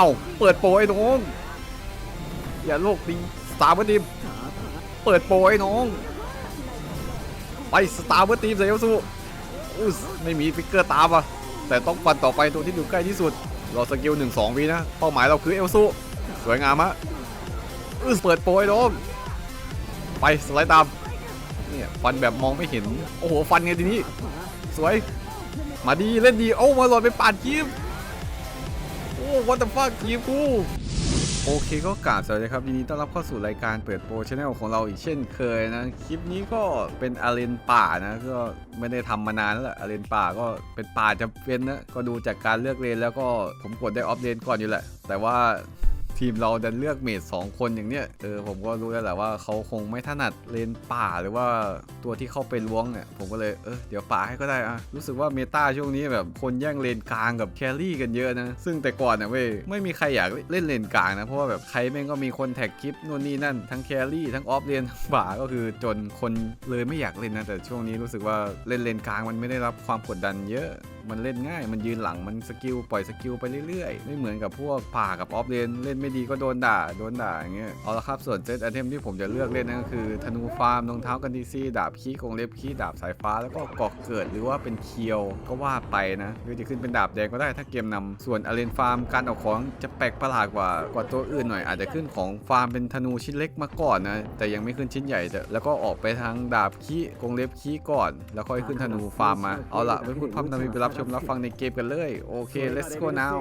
เอ้าเปิดโปรไอ้น้องอย่าโลกดีสตาร์เบอร์ทีมเปิดโปรไอ้น้อง ไปสตาร์เบอร์ทีมเซลซูไม่มีฟิกเกอร์ตามอะแต่ต้องฟันต่อไปตัวที่อยู่ใกล้ที่สุดราสกิลหนึ่งสองวินะเป้าหมายเราคือเอลซูสวยงามฮะอื้อเปิดโปรไอ้น้องไปสไลด์ตามเนี่ยฟันแบบมองไม่เห็น โอ้โห ฟันไงทีนี้ สวย มาดีเล่นดี โอ้มาหลอดไปปาดคีมโอ้ what the fuck คีมกูโอเคก็กราบสวัสดีครับยินดีต้อนรับเข้าสู่รายการเปิดโปรชแนลของเราอีกเช่นเคยนะ คลิปนี้ก็เป็นอาเลนป่านะก็ไม่ได้ทำมานานแล้วแหละอาเลนป่าก็เป็นป่าจะเป็นนะ ก็ดูจากการเลือกเลนแล้วก็ผมกดได้ออฟเลนก่อนอยู่แหละ แต่ว่า ทีมเราดันเลือกเมดสองคนอย่างเนี้ยเออผมก็รู้แล้วแหละว่าเขาคงไม่ถนัดเลนป่าหรือว่าตัวที่เข้าไปล้วงเนี่ยผมก็เลยเออเดี๋ยวป่าให้ก็ได้อะรู้สึกว่าเมตาช่วงนี้แบบคนแย่งเลนกลางกับแครี่กันเยอะนะ ซึ่งแต่ก่อนเนี่ยเว้ยไม่มีใครอยากเล่นเลนกลางนะ เพราะว่าแบบใครแม่งก็มีคนแท็กคลิปนู่นนี่นั่น ทั้งแครี่ทั้งออฟเลนทั้งป่าก็คือจนคนเลยไม่อยากเล่นนะแต่ช่วงนี้รู้สึกว่าเล่นเลนกลางมันไม่ได้รับความกดดันเยอะมันเล่นง่าย มันยืนหลังมันสกิลปล่อยสกิลไปเรื่อยๆ ไม่เหมือนกับพวกป่ากับออฟเลนเล่นไม่ดีก็โดนด่าโดนด่าอย่างเงี้ยเอาละครับส่วนเซตไอเทมที่ผมจะเลือกเล่นนั่นก็คือธนูฟาร์มรองเท้ากันดีซีดาบขี้กงเล็บขี้ดาบสายฟ้าแล้วก็เกาะเกิดหรือว่าเป็นเคียวก็ว่าไปนะหรือจะขึ้นเป็นดาบแดงก็ได้ถ้าเกมนำส่วนอเลนฟาร์มการออกของจะแปลกประหลาดกว่ากว่าตัวอื่นหน่อยอาจจะขึ้นของฟาร์มเป็นธนูชิ้นเล็กมาก่อนนะแต่ยังไม่ขึ้นชิ้นใหญ่แต่แล้วก็ออกไปทางดาบขี้กงเล็บขี้ก่อน แล้วค่อยขึ้นธนูฟาร์มมาเอาละไม่พูดพร่ำทำเพลงไปรับชมรับฟังในเกมกันเลย โอเค let's go now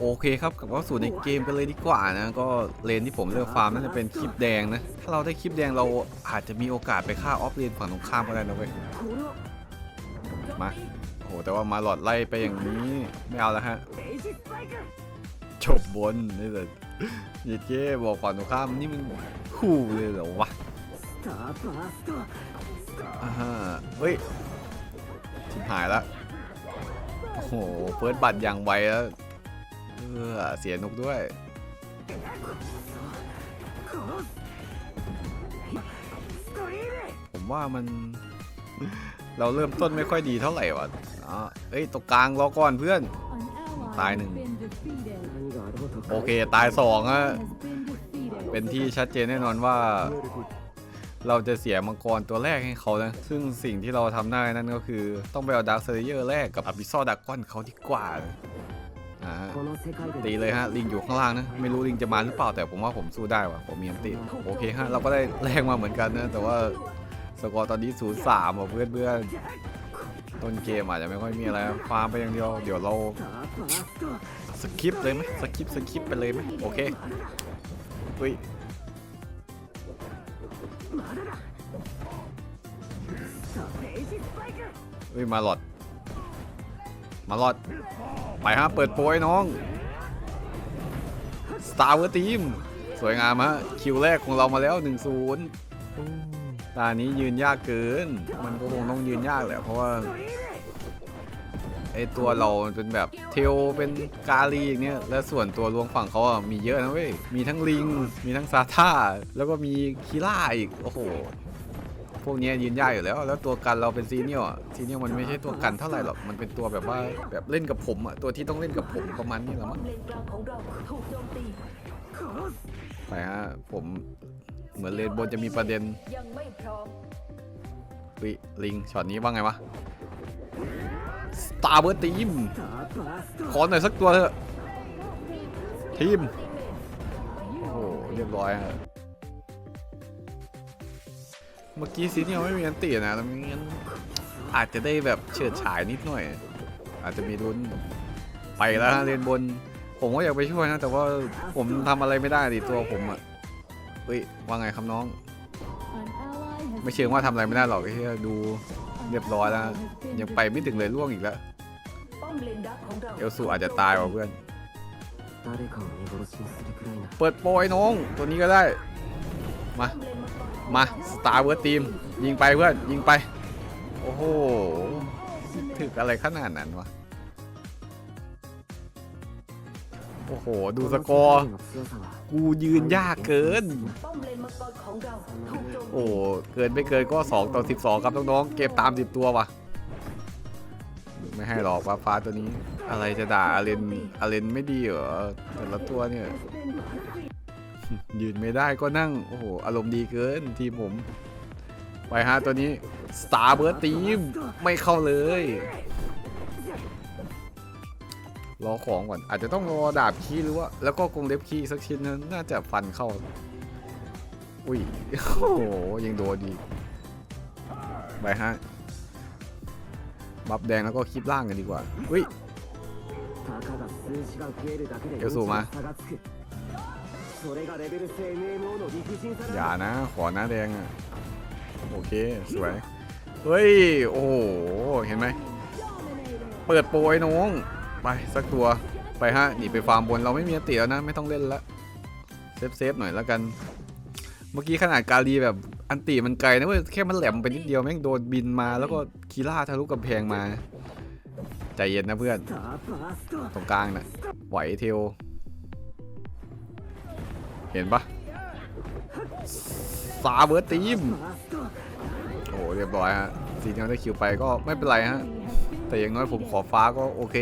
โอเคครับกลับเข้าสู่ในเกมกันเลยดีกว่านะ ก็เลนที่ผมเลือกฟาร์มน่าจะเป็นคลิปแดงนะ ถ้าเราได้คลิปแดงเราอาจจะมีโอกาสไปฆ่าออฟเลนฝั่งตรงข้ามก็ได้นะเว้ย มา โอ้โหแต่ว่ามาหลอดไล่ไปอย่างนี้ ไม่เอาแล้วฮะจบบนนี่เลยเยเจ้บอกฝั่งตรงข้ามนี่มันคู่เลยเหรอวะอ่าเฮ้ย ชิบหายแล้วโอ้โหเฟิร์สบัตรอย่างไวแล้วเออเสียนุกด้วยผมว่ามัน เราเริ่มต้นไม่ค่อยดีเท่าไหร่วะอ๋อเอ้ยตรงกลางรอก่อนเพื่อน ตายหนึ่งโอเค ตายสองอะเป็นที่ชัดเจนแน่นอนว่า เราจะเสียมังกรตัวแรกให้เขานะ ซึ่งสิ่งที่เราทำได้นั่นก็คือต้องไปเอาดาร์คเซเลเยอร์แรกกับอ b ิซอดักกอนเขาดีกว่าตีเลยฮะ ลิงอยู่ข้างล่างนะ ไม่รู้ลิงจะมาหรือเปล่าแต่ผมว่าผมสู้ได้ว่ะผมมีอันติโอเคฮะ เราก็ได้แรงมาเหมือนกันนะ แต่ว่าสกอร์ตอนนี้0ูนย์สามเพื่อนเพื่อนๆต้นเกมอาจจะไม่ค่อยมีอะไรฟาร์มไปอย่างเดียว เดี๋ยวเราสคิปเลยไหมสคิปสคิปไปเลยไหมโอเค เฮ้ยเฮ้ยมาหลอด มาหลอด ไปฮะ เปิดโปยน้อง สตาร์เวอร์ทีม สวยงามฮะ คิวแรกของเรามาแล้ว1-0ตานี้ยืนยากเกิน มันก็คงต้องยืนยากแหละเพราะว่า ตัวเรามันเป็นแบบเทลเป็นกาลีอย่างเนี้ยแล้วส่วนตัวลวงฝั่งเขาอะมีเยอะนะเว้ยมีทั้งลิง มีทั้งซาท่าแล้วก็มีคีล่าอีกโอ้โหพวกนี้ยืนยากอยู่แล้ว แล้วตัวกันเราเป็นซีเนียลซีเนียลมันไม่ใช่ตัวกันเท่าไหร่หรอก มันเป็นตัวแบบว่าแบบเล่นกับผมอะ ตัวที่ต้องเล่นกับผมประมาณนี้แหละมั้งไปฮะ ผมเหมือนเลนบนจะมีประเด็นวิลิงช็อตนี้ว่าไงวะ ตาเบอร์ทีม ขอหน่อยสักตัวเถอะ ทีม โอ้โห เรียบร้อยฮะ เมื่อกี้ซีเนียลไม่มีอันตีนะแล้วงั้นอาจจะได้แบบเฉิดฉายนิดหน่อย อาจจะมีลุ้น ไปแล้วฮะเรียนบน ผมก็อยากไปช่วยนะ แต่ว่าผมทำอะไรไม่ได้ดิตัวผมอะเฮ้ย ว่าไงครับน้อง ไม่เชิงว่าทำอะไรไม่ได้หรอกแค่ดูเรียบร้อยแล้วยังไปไม่ถึงเลยล่วงอีกแล้ว เอลซูอาจจะตายว่ะเพื่อน เปิดโปรยน้อง ตัวนี้ก็ได้ มา มาสตาร์เวิร์ดทีม ยิงไปเพื่อน ยิงไป โอ้โหถึกอะไรขนาดนั้นวะ โอ้โห ดูสกอร์ กูยืนยากเกิน โอ้เกินไม่เกินก็ 2 ต่อ 12 ครับน้องๆ เก็บตาม 10 ตัวว่ะ ไม่ให้หรอกฟ้าฟ้าตัวนี้ อะไรจะด่าอาเลนอาเลนไม่ดีเหรอแต่ละตัวเนี่ย ยืนไม่ได้ก็นั่ง โอ้โห อารมณ์ดีเกินทีมผมไปฮะตัวนี้ Star b i r d Team ไม่เข้าเลย รอของก่อน อาจจะต้องรอดาบคีย์หรือว่า แล้วก็กรงเล็บคีย์สักชิ้นนึงน่าจะฟันเข้า อุ้ย โอ้โห ยังโดนดี ไปฮะ บัฟแดงแล้วก็คลิปล่างกันดีกว่าอุ้ยเกลสูมาอย่านะ ขอหน้าแดงโอเค สวย เฮ้ย โอ้โห เห็นไหม เปิดโปรยน้อง ไป สักตัว ไปฮะ หนีไปฟาร์มบน เราไม่มีเติแยวนะ ไม่ต้องเล่นละ เซฟเซฟหน่อยแล้วกัน เมื่อกี้ขนาดกาลีแบบ อันตีมันไกลนะเว้ยแค่มันแหลมไปนิดเดียวแม่งโดนบินมาแล้วก็คีล่าทะลุกำแพงมา ใจเย็นนะเพื่อน ตรงกลางนะ่ะไหวเทวเห็นปะซาเบอร์ตีมโอ้เรียบร้อยฮะสีเดียได้คิวไปก็ไม่เป็นไรฮะ แต่อย่างน้อยผมขอฟ้าก็โอเค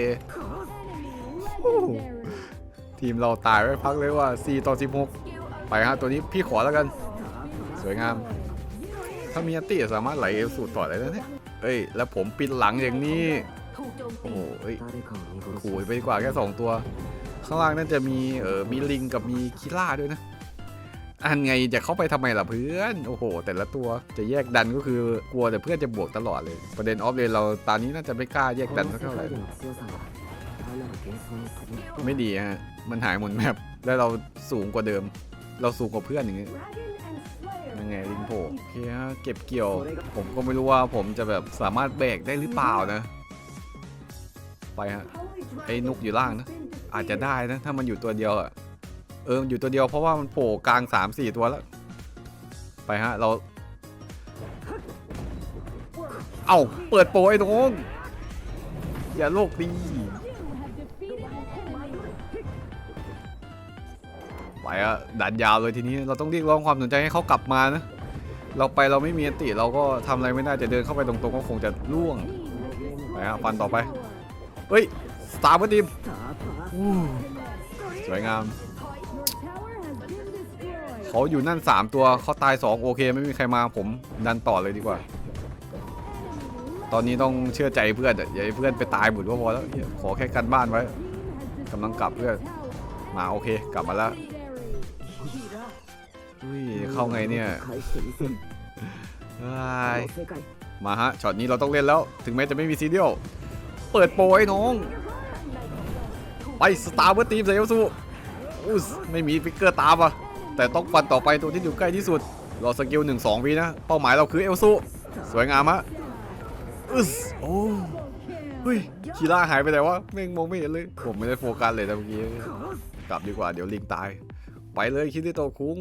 ทีมเราตายไว้พักเลยว่า 4 ต่อ 16 ไปฮะ ตัวนี้พี่ขอแล้วกัน สวยงาม้ามีตีสามารถไหลเอสูตรต่อได้แล้วเนี่ยเอ้ย แล้วผมปิดหลังอย่างนี้ โอ้โหเอ้ยขู่ไปกว่าแค่สองตัว ข้างล่างน่าจะมีเออมีลิงกับมีคิล่าด้วยนะ อันไงจะเข้าไปทำไมล่ะเพื่อน โอ้โห แต่ละตัวจะแยกดันก็คือกลัวแต่เพื่อนจะบวกตลอดเลย ประเด็นออฟเลยเราตอนนี้น่าจะไม่กล้าแยกดันเท่าไหร่ไม่ดีฮะ มันหายหมดแมปแล้วเราสูงกว่าเดิม เราสูงกว่าเพื่อนอย่างนี้ ยังไงลิงโผล่โอเคฮะเก็บเกี่ยว ผมก็ไม่รู้ว่าผมจะแบบสามารถแบกได้หรือเปล่านะ ไปฮะไอ้นุกอยู่ล่างนะ อาจจะได้นะ ถ้ามันอยู่ตัวเดียวอะเอออยู่ตัวเดียวเพราะว่ามันโผล่กลาง 3 4 ตัวแล้ว ไปฮะ เรา เอ้า เปิดโปไอ้น้องอย่าโลกดี ไปอะดันยาวเลยทีนี้เราต้องเรียกร้องความสนใจให้เขากลับมานะ เราไปเราไม่มีอติเราก็ทำอะไรไม่ได้จะเดินเข้าไปตรงๆก็คงจะล่วงไปฮะฟันต่อไปเฮ้ยสตาร์บัตติมสวยงามเขาอยู่นั่น 3 ตัวเขาตาย 2 โอเค ไม่มีใครมาผมดันต่อเลยดีกว่า ตอนนี้ต้องเชื่อใจเพื่อนอย่าให้เพื่อนไปตายหมดก็พอแล้วขอแค่กันบ้านไว้กำลังกลับเพื่อนมาโอเค กลับมาแล้ว อุ้ยเข้าไงเนี่ยมาฮะช็อตนี้เราต้องเล่นแล้ว ถึงแม้จะไม่มีซีเดียวเปิดโปรไอ้น้อง ไปสตาร์เบอร์ทีมเซลสูอุสไม่มีฟิกเกอร์ตามอะแต่ต้องฟันต่อไปตัวที่อยู่ใกล้ที่สุด รอสกิลหนึ่งสองวินะ เป้าหมายเราคือเอลซูสวยงามฮะอึสโอ้เฮ้ยคีล่าหายไปไหนวะแม่งมองไม่เห็นเลย ผมไม่ได้โฟกัสเลยตะเมื่อกี้ กลับดีกว่าเดี๋ยวลิงตาย ไปเลยคิดที่ตัวคุ้ง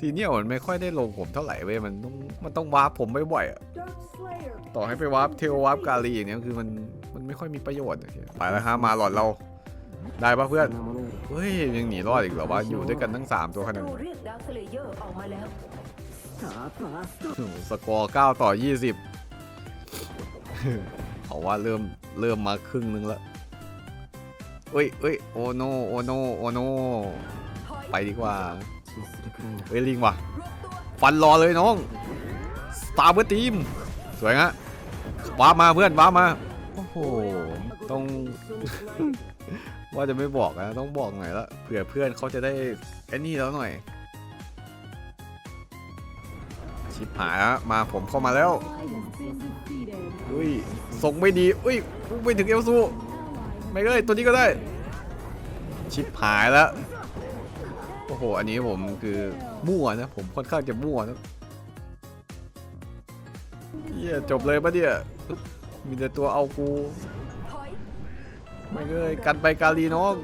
ทีเนี้ยมันไม่ค่อยได้ลงผมเท่าไหร่เว้ยมันต้องมันต้องวาร์ปผมไม่บ่อยอะต่อให้ไปวาร์ปเทลวาร์ปกาลีอย่างเงี้ยคือมันมันไม่ค่อยมีประโยชน์ไปแล้วฮะมาหลอดเราได้ปะเพื่อนเฮ้ยยังหนีรอดอีกเหรอวะอยู่ด้วยกันทั้ง 3 ตัวขนาดนี้สกอร์9ต่อ 20เพราะว่าเริ่มเริ่มมาครึ่งนึงแล้ว เอ้ยเอ้ยโอโนโอโนโอโนไปดีกว่าเอลิงว่ะฟันรอเลยน้องสตาร์เบอร์ทีมสวยฮะว้ามาเพื่อนว้ามาโอ้โหต้อง ว่าจะไม่บอกนะต้องบอกหน่อยละเผื่อเพื่อนเขาจะได้ไอ้นี่แล้วหน่อย ชิบหายฮะมาผมเข้ามาแล้วอุ้ยส่งไม่ดีอุ้ยไม่ถึงเอลซู ไม่เลยตัวนี้ก็ได้ ชิบหายแล้วโอ้โห อันนี้ผมคือมั่วนะ ผมค่อนข้างจะมั่วนะเฮียจบเลยปะเนี่ยมีแต่ตัวเอากู ไม่เลยกันไปกาลีน้อง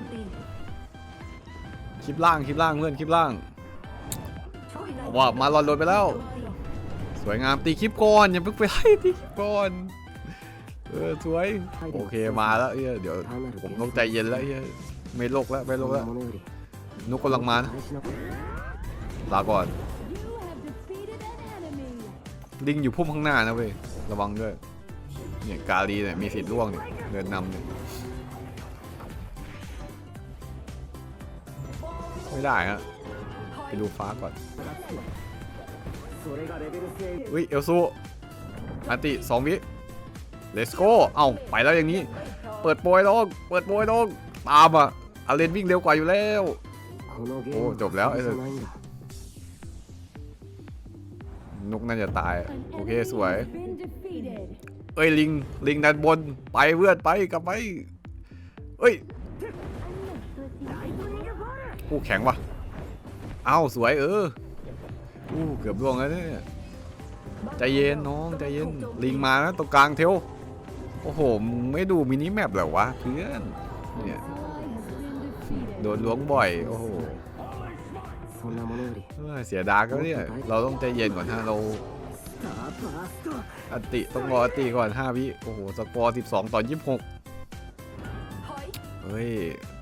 คลิปล่างคลิปล่างเพื่อนคลิปล่างว่ามาลอนโดนไปแล้ว สวยงามตีคลิปก่อนอย่าเพิ่งไปไล่ตีคลิปก่อน เออสวยโอเคมาแล้วเดี๋ยวผมต้องใจเย็นแล้วไม่โลกแล้วไม่โลกแล้วนุกกำลังมาลาก่อนลิงอยู่พุ่มข้างหน้านะเว้ยระวังด้วยเนี่ยกาลีเนี่ยมีสิทธิ์ล่วงเนี่ยเดินนำเนี่ยไม่ได้ฮะไปดูฟ้าก่อนอุ้ยเอลซูอาติสองวิ let's go เอ้าไปแล้วอย่างนี้ เปิดโปยลงเปิดโปยลงตามอะอเลนวิ่งเร็วกว่าอยู่แล้ว โอ้ จบแล้วนกน่าจะตาย โอเค สวย เอ้ย ลิง ลิงด้านบน ไปเพื่อนไปกลับไป เอ้ยอู้แข็งวะเอ้าสวยเอออู้เกือบล่วงแล้วเนี่ย ใจเย็นน้อง ใจเย็น ลิงมานะตรงกลางเทว โอ้โหไม่ดูมินิแมปหรอวะเพื่อนเนี่ยโดนล้วงบ่อย โอ้โหเสียดาก็เนี่ยเราต้องใจเย็นก่อนฮะเราอติต้องรออติก่อน 5 วิ โอ้โห สกอร์ 12 ต่อ 26 เฮ้ย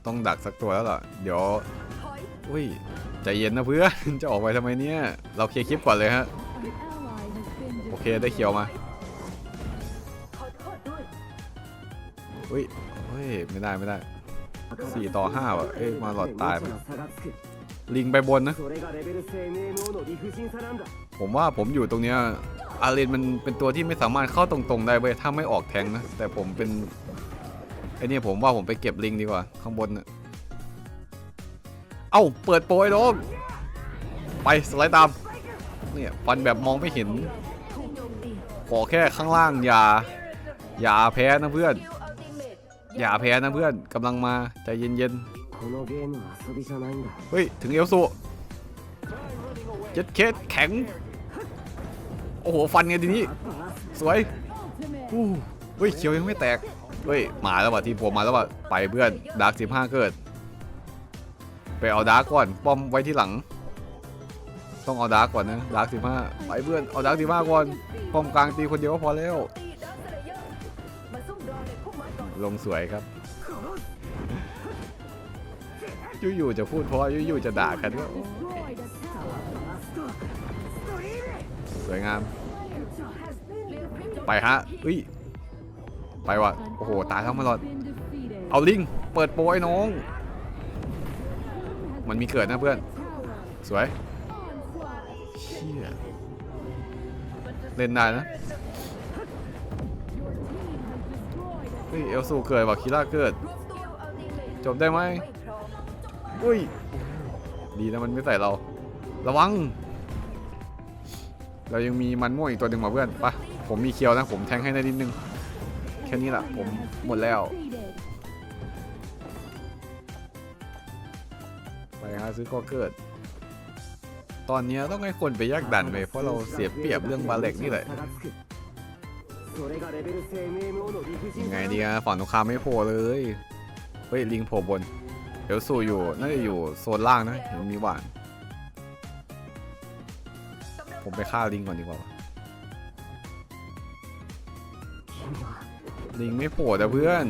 ต้องดักสักตัวแล้วล่ะ เดี๋ยวอุ้ย ใจเย็นนะเพื่อน จะออกไปทำไมเนี่ย เราเคลียร์คลิปก่อนเลยฮะ โอเค ได้เขียวมา เฮ้ยเฮ้ย ไม่ได้ไม่ได้สี่ต่อห้าว่ะ เอ้ย มาหลอดตายมัลิงไปบนนะ ผมว่าผมอยู่ตรงเนี้ยอารีนมันเป็นตัวที่ไม่สามารถเข้าตรงๆได้เว้ย ถ้าไม่ออกแทงนะ แต่ผมเป็นไอ้นี่ผมว่าผมไปเก็บลิงดีกว่า ข้างบนนะเอ้า เปิดโปรไอ้ดมไปสไลด์ตาม เนี่ยฟันแบบมองไม่เห็น ขอแค่ข้างล่างอย่า อย่าแพ้นะเพื่อน อย่าแพ้นะเพื่อนกำลังมาใจเย็นๆเฮ้ย ถึงเอลโซเจ็ดเคสแข็ง โอ้โห ฟันไงทีนี้ สวยอู้เฮ้ยเขียวยังไม่แตก เฮ้ย มาแล้วว่ะทีผมมาแล้วว่ะ ไปเพื่อนดาร์กสิบห้าเกิด ไปเอาดาร์กก่อน ป้อมไว้ที่หลัง ต้องเอาดาร์กก่อนนะดาร์กสิบห้าไปเพื่อน เอาดาร์กสิบห้าก่อน ป้อมกลางตีคนเดียวก็พอแล้ว ลงสวยครับอยู่ๆจะพูดเพราะว่าอยู่ๆจะด่ากันก็สวยงาม ไปฮะอุ้ย ไปว่ะ โอ้โห ตายทั้งมาหลอด เอาลิง เปิดโปรไอ้น้อง มันมีเกิดนะเพื่อน สวย เชี่ย เล่นได้นะ เฮ้ยเอลซูเกิดว่ะคิล่าเกิด จบได้ไหมอุ้ย ดีนะมันไม่ใส่เรา ระวัง เรายังมีมันม่วงอีกตัวหนึ่งมาเพื่อนปะผมมีเคียวนะ ผมแทงให้ได้นิดนึง แค่นี้แหละผมหมดแล้ว ไปหาซื้อก็เกิด ตอนนี้ต้องให้คนไปแยกดันไปเพราะเราเสียเปรียบเรื่องบาเล็กนี่แหละ ยังไงดีอะฝั่งตรงข้ามไม่โผล่เลย เฮ้ยลิงโผล่บน เดี๋ยวสู่อยู่น่าจะอยู่โซนล่างนะเห็นมีหวาน ผมไปฆ่าลิงก่อนดีกว่า ลิงไม่โผล่แต่เพื่อน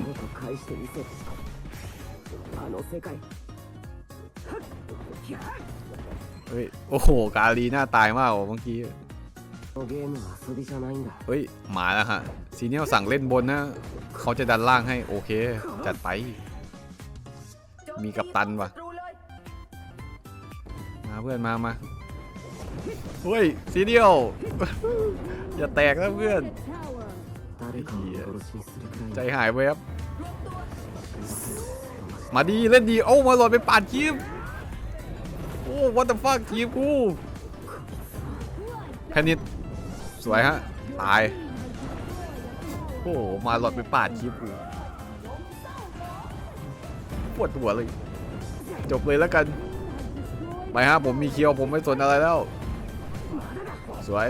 เฮ้ย โอ้โห กาลีน่าตายมากวะเมื่อกี้ เฮ้ยหมาแล้วฮะซีเนียลสั่งเล่นบนนะ เขาจะดันล่างให้โอเค จัดไป มีกับตันวะมาเพื่อนมามาเฮ้ยซีเนียลอย่าแตกนะเพื่อน ใจหายไปครับ มาดีเล่นดี โอ้มาหลอดไปปาดคีบโอ้ what the fuck คีบกูแพนิด สวยฮะ ตาย โอ้มาหลอดไปปาดคลิปกูปวดหัวเลย จบเลยแล้วกัน ไปฮะ ผมมีเคียว ผมไม่สนอะไรแล้ว สวย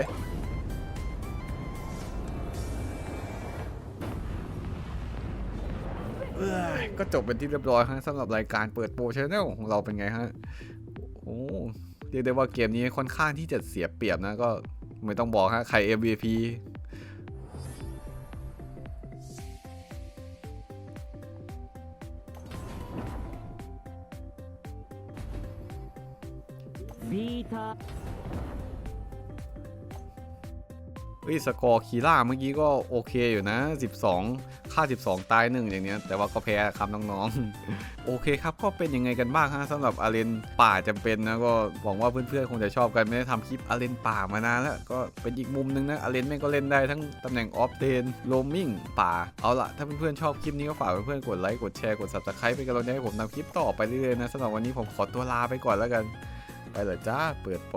เอ้ยก็จบเป็นที่เรียบร้อยฮะสำหรับรายการเปิดโปรชแนลของเราเป็นไงฮะ โอ้เรียกได้ว่าเกมนี้ค่อนข้างที่จะเสียเปรียบนะก็ ไม่ต้องบอกฮะ ใคร MVP ビーターเฮ้ยสกอร์คีล่าเมื่อกี้ก็โอเคอยู่นะ 12 ค่า 12 ตายหนึ่งอย่างเนี้ยแต่ว่าก็แพ้ครับน้องๆ โอเคครับก็เป็นยังไงกันบ้างฮะสำหรับอาเรนป่าจำเป็นนะก็หวังว่าเพื่อนๆคงจะชอบกันไม่ได้ทำคลิปอาเรนป่ามานานแล้วก็เป็นอีกมุมหนึงนะอาเรนแม่งก็เล่นได้ทั้งตำแหน่งออฟเดนโลมิงป่าเอาละถ้าเพื่อนๆชอบคลิปนี้ก็ฝากเพื่อนๆกดไลค์กดแชร์กด subscribe เป็นกำลังใจให้ผมทำคลิปต่อไปเรื่อยๆนะสำหรับวันนี้ผมขอตัวลาไปก่อนแล้วกัน ไปเลยจ้าเปิดโป